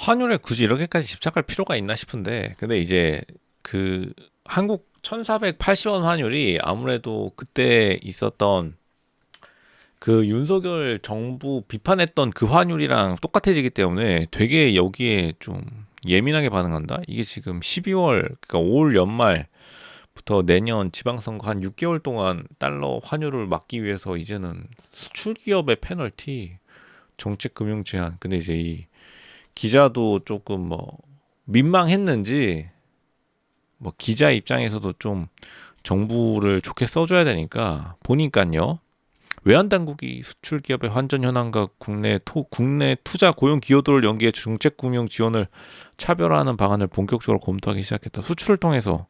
환율에 굳이 이렇게까지 집착할 필요가 있나 싶은데 근데 이제 그 한국 1480원 환율이 아무래도 그때 있었던 그 윤석열 정부 비판했던 그 환율이랑 똑같아지기 때문에 되게 여기에 좀 예민하게 반응한다. 이게 지금 12월 그러니까 올 연말부터 내년 지방선거 한 6개월 동안 달러 환율을 막기 위해서 이제는 수출 기업의 페널티, 정책 금융 제한. 근데 이제 이 기자도 조금 뭐 민망했는지 뭐 기자 입장에서도 좀 정부를 좋게 써줘야 되니까 보니까요. 외환 당국이 수출 기업의 환전 현황과 국내 토, 국내 투자 고용 기여도를 연계해 정책 금융 지원을 차별화하는 방안을 본격적으로 검토하기 시작했다. 수출을 통해서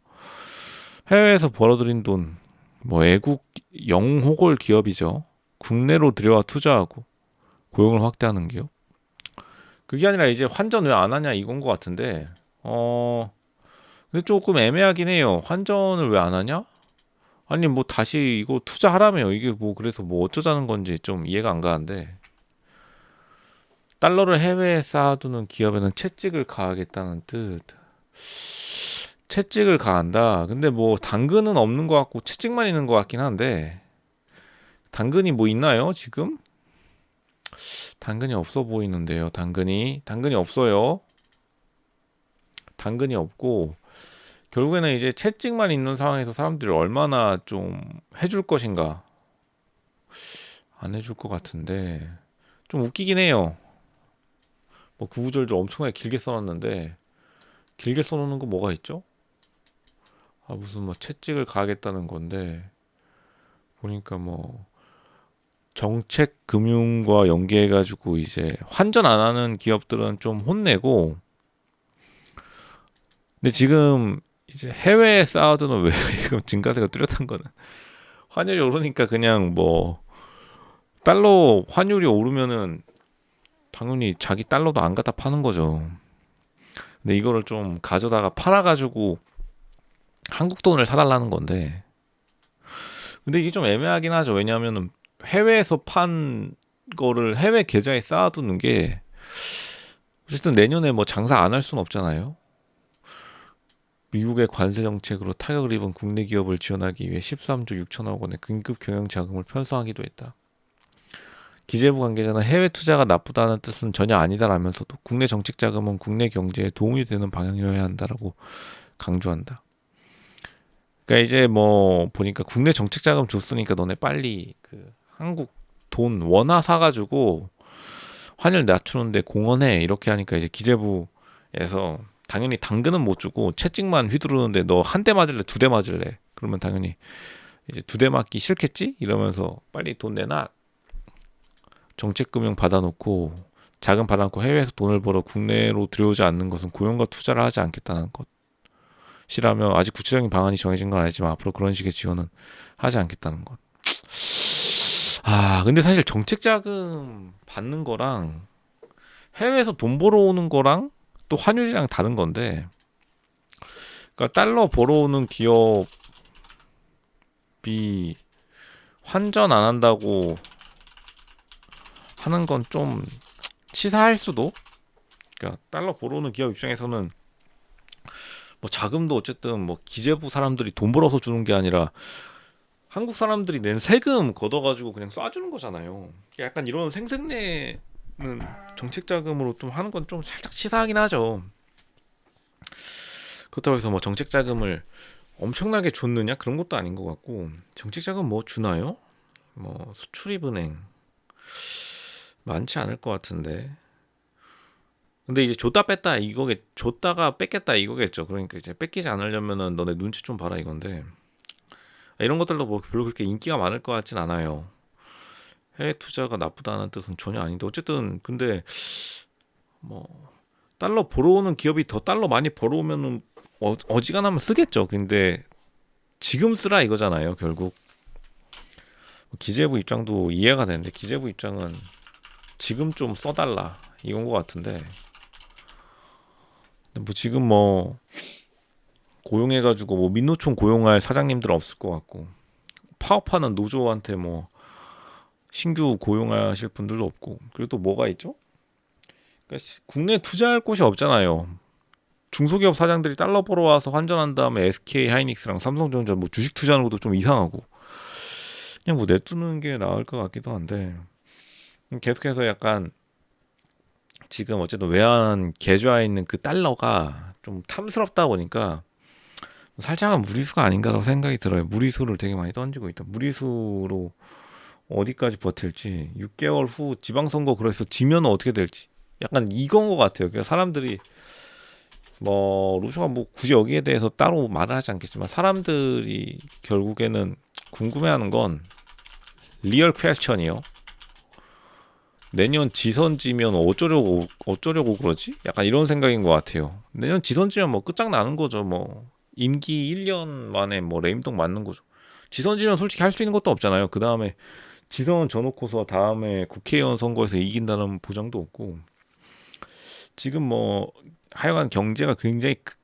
해외에서 벌어들인 돈, 뭐 애국 영호골 기업이죠. 국내로 들여와 투자하고 고용을 확대하는 기업. 그게 아니라 이제 환전 왜 안 하냐 이건 것 같은데, 어, 근데 조금 애매하긴 해요. 환전을 왜 안 하냐? 아니 뭐 다시 이거 투자하라며요. 이게 뭐 그래서 뭐 어쩌자는 건지 좀 이해가 안 가는데 달러를 해외에 쌓아두는 기업에는 채찍을 가하겠다는 뜻. 채찍을 가한다. 근데 뭐 당근은 없는 것 같고 채찍만 있는 것 같긴 한데 당근이 뭐 있나요 지금? 당근이 없어 보이는데요. 당근이 당근이 없어요. 당근이 없고 결국에는 이제 채찍만 있는 상황에서 사람들이 얼마나 좀 해줄 것인가 안 해줄 것 같은데 좀 웃기긴 해요. 뭐 구구절절 엄청나게 길게 써놨는데 길게 써놓는 거 뭐가 있죠? 아 무슨 뭐 채찍을 가하겠다는 건데 보니까 뭐 정책 금융과 연계해 가지고 이제 환전 안 하는 기업들은 좀 혼내고 근데 지금 이제 해외에 쌓아두는 외금 증가세가 뚜렷한 거는 환율이 오르니까 그냥 뭐 달러 환율이 오르면은 당연히 자기 달러도 안 갖다 파는 거죠. 근데 이거를 좀 가져다가 팔아 가지고 한국 돈을 사달라는 건데. 근데 이게 좀 애매하긴 하죠. 왜냐하면 해외에서 판 거를 해외 계좌에 쌓아두는 게 어쨌든 내년에 뭐 장사 안 할 수는 없잖아요. 미국의 관세 정책으로 타격을 입은 국내 기업을 지원하기 위해 13조 6천억 원의 긴급 경영 자금을 편성하기도 했다. 기재부 관계자는 해외 투자가 나쁘다는 뜻은 전혀 아니다라면서도 국내 정책 자금은 국내 경제에 도움이 되는 방향이어야 한다라고 강조한다. 그러니까 이제 뭐 보니까 국내 정책 자금 줬으니까 너네 빨리 그 한국 돈 원화 사가지고 환율 낮추는데 공헌해 이렇게 하니까 이제 기재부에서 당연히 당근은 못 주고 채찍만 휘두르는데 너 한 대 맞을래 두 대 맞을래? 그러면 당연히 이제 두 대 맞기 싫겠지? 이러면서 빨리 돈 내놔. 정책금융 받아놓고 자금 받아놓고 해외에서 돈을 벌어 국내로 들여오지 않는 것은 고용과 투자를 하지 않겠다는 것이라며 아직 구체적인 방안이 정해진 건 아니지만 앞으로 그런 식의 지원은 하지 않겠다는 것. 아 근데 사실 정책 자금 받는 거랑 해외에서 돈 벌어오는 거랑 또 환율이랑 다른 건데 그러니까 달러 벌어오는 기업이 환전 안 한다고 하는 건 좀 치사할 수도? 그러니까 달러 벌어오는 기업 입장에서는 뭐 자금도 어쨌든 뭐 기재부 사람들이 돈 벌어서 주는 게 아니라 한국 사람들이 낸 세금 걷어가지고 그냥 쏴주는 거잖아요. 약간 이런 생색내 정책 자금으로 좀 하는 건 좀 살짝 치사하긴 하죠. 그렇다고 해서 뭐 정책 자금을 엄청나게 줬느냐 그런 것도 아닌 것 같고 정책 자금 뭐 주나요? 뭐 수출입은행 많지 않을 것 같은데. 근데 이제 줬다 뺐다 이거게 줬다가 뺏겠다 이거겠죠. 그러니까 이제 뺏기지 않으려면은 너네 눈치 좀 봐라 이건데 이런 것들도 뭐 별로 그렇게 인기가 많을 것 같진 않아요. 해외 투자가 나쁘다는 뜻은 전혀 아닌데 어쨌든 근데 뭐 달러 벌어오는 기업이 더 달러 많이 벌어오면은 어, 어지간하면 쓰겠죠. 근데 지금 쓰라 이거잖아요. 결국 기재부 입장도 이해가 되는데 기재부 입장은 지금 좀 써달라 이건 것 같은데 뭐 지금 뭐 고용해가지고 뭐 민노총 고용할 사장님들 없을 것 같고 파업하는 노조한테 뭐 신규 고용하실 분들도 없고 그리고 또 뭐가 있죠? 그러니까 시- 국내에 투자할 곳이 없잖아요. 중소기업 사장들이 달러 보러 와서 환전한 다음에 SK 하이닉스랑 삼성전자 뭐 주식 투자하는 것도 좀 이상하고 그냥 뭐 내두는 게 나을 것 같기도 한데 계속해서 약간 지금 어쨌든 외환 계좌에 있는 그 달러가 좀 탐스럽다 보니까 살짝은 무리수가 아닌가라고 생각이 들어요. 무리수를 되게 많이 던지고 있다. 무리수로 어디까지 버틸지 6개월 후 지방선거 그래서 지면 어떻게 될지 약간 이건 것 같아요. 그러니까 사람들이 뭐 루시가 뭐 굳이 여기에 대해서 따로 말을 하지 않겠지만 사람들이 결국에는 궁금해하는 건 리얼 퀘스천이요. 내년 지선 지면 어쩌려고 어쩌려고 그러지? 약간 이런 생각인 것 같아요. 내년 지선 지면 뭐 끝장나는 거죠. 뭐 임기 1년 만에 뭐 레임덕 맞는 거죠. 지선지면 솔직히 할 수 있는 것도 없잖아요. 그 다음에 지선 져놓고서 다음에 국회의원 선거에서 이긴다는 보장도 없고 지금 뭐 하여간 경제가 굉장히 크-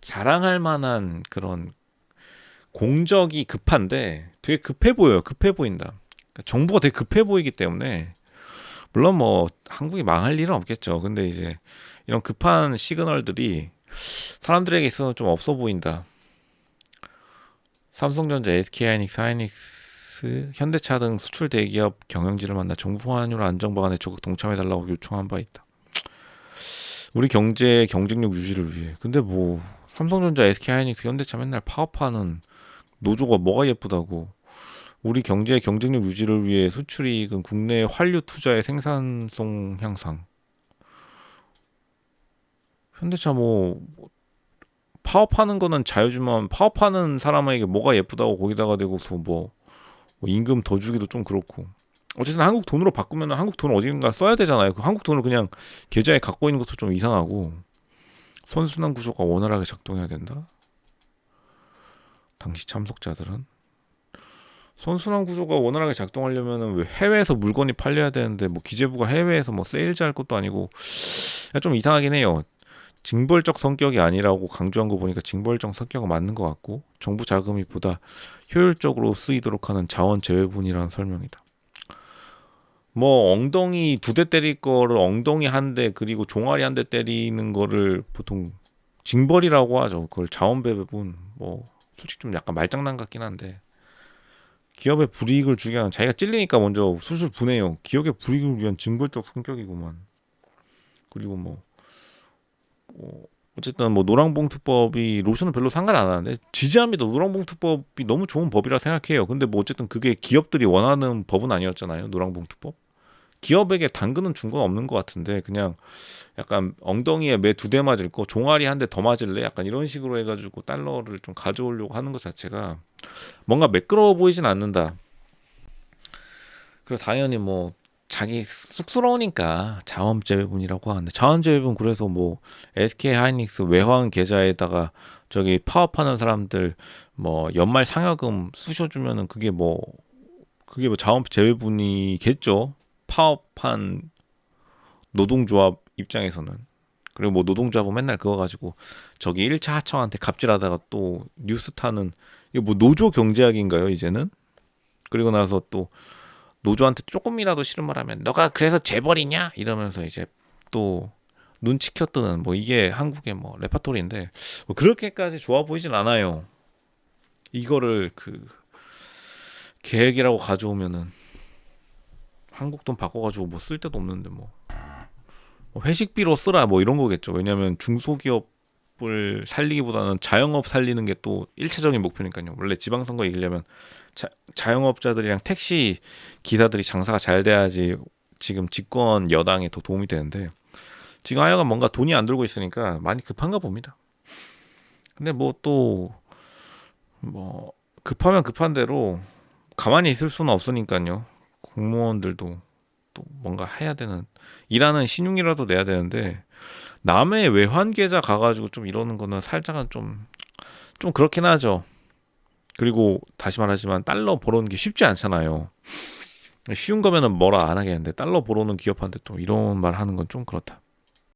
자랑할 만한 그런 공적이 급한데 되게 급해 보여요. 급해 보인다. 그러니까 정부가 되게 급해 보이기 때문에 물론 뭐 한국이 망할 일은 없겠죠. 근데 이제 이런 급한 시그널들이 사람들에게 있어서 좀 없어 보인다. 삼성전자, SK하이닉스, 하이닉스, 현대차 등 수출 대기업 경영진을 만나 정부 환율 안정 방안에 적극 동참해달라고 요청한 바 있다. 우리 경제 경쟁력 유지를 위해. 근데 뭐 삼성전자, SK하이닉스, 현대차 맨날 파업하는 노조가 뭐가 예쁘다고. 우리 경제 경쟁력 유지를 위해 수출이익은 국내 환류 투자의 생산성 향상. 현대차 뭐 파업하는 거는 자유지만 파업하는 사람에게 뭐가 예쁘다고 거기다가 대고서 뭐, 뭐 임금 더 주기도 좀 그렇고 어쨌든 한국 돈으로 바꾸면 한국 돈을 어딘가 써야 되잖아요. 그 한국 돈을 그냥 계좌에 갖고 있는 것도 좀 이상하고 선순환 구조가 원활하게 작동해야 된다. 당시 참석자들은 선순환 구조가 원활하게 작동하려면은 왜 해외에서 물건이 팔려야 되는데 뭐 기재부가 해외에서 뭐 세일즈 할 것도 아니고 좀 이상하긴 해요. 징벌적 성격이 아니라고 강조한 거 보니까 징벌적 성격은 맞는 것 같고 정부 자금이 보다 효율적으로 쓰이도록 하는 자원 재배분이라는 설명이다. 뭐 엉덩이 두 대 때릴 거를 엉덩이 한 대 그리고 종아리 한 대 때리는 거를 보통 징벌이라고 하죠. 그걸 자원 배분 뭐 솔직히 좀 약간 말장난 같긴 한데 기업의 불이익을 주기 위한 자기가 찔리니까 먼저 술술 분해요. 기업의 불이익을 위한 징벌적 성격이구만. 그리고 뭐 어, 어쨌든 뭐 노랑봉투법이 로션은 별로 상관 안 하는데 지지합니다. 노랑봉투법이 너무 좋은 법이라 생각해요. 근데 뭐 어쨌든 그게 기업들이 원하는 법은 아니었잖아요. 노랑봉투법. 기업에게 당근은 준 건 없는 것 같은데 그냥 약간 엉덩이에 매 두 대 맞을 거 종아리 한 대 더 맞을래 약간 이런 식으로 해가지고 달러를 좀 가져오려고 하는 것 자체가 뭔가 매끄러워 보이진 않는다. 그래서 당연히 뭐 자기 쑥스러우니까 자원재배분이라고 하는데 자원재배분 그래서 뭐 SK 하이닉스 외환 계좌에다가 저기 파업하는 사람들 뭐 연말 상여금 쑤셔 주면은 그게 뭐 그게 뭐 자원재배분이겠죠? 파업한 노동조합 입장에서는. 그리고 뭐 노동조합은 맨날 그거 가지고 저기 1차 하청한테 갑질하다가 또 뉴스 타는 이거 뭐 노조 경제학인가요 이제는? 그리고 나서 또 노조한테 조금이라도 싫은 말 하면 너가 그래서 재벌이냐 이러면서 이제 또 눈치 켜뜨는 뭐 이게 한국의 뭐 레파토리인데 뭐 그렇게까지 좋아 보이진 않아요. 이거를 그 계획이라고 가져오면은 한국 돈 바꿔가지고 뭐 쓸 데도 없는데 뭐, 뭐 회식비로 쓰라 뭐 이런 거겠죠. 왜냐하면 중소기업 을 살리기보다는 자영업 살리는 게 또 일차적인 목표니까요. 원래 지방선거 이기려면 자, 자영업자들이랑 택시 기사들이 장사가 잘 돼야지 지금 집권 여당에 더 도움이 되는데 지금 하여간 뭔가 돈이 안 들고 있으니까 많이 급한가 봅니다. 근데 뭐 또뭐 급하면 급한 대로 가만히 있을 수는 없으니까요. 공무원들도 또 뭔가 해야 되는 일하는 신용이라도 내야 되는데 남의 외환 계좌 가가지고 좀 이러는 거는 살짝은 좀 좀 그렇긴 하죠. 그리고 다시 말하지만 달러 벌어오는 게 쉽지 않잖아요. 쉬운 거면은 뭐라 안 하겠는데 달러 벌어오는 기업한테 또 이런 말 하는 건 좀 그렇다.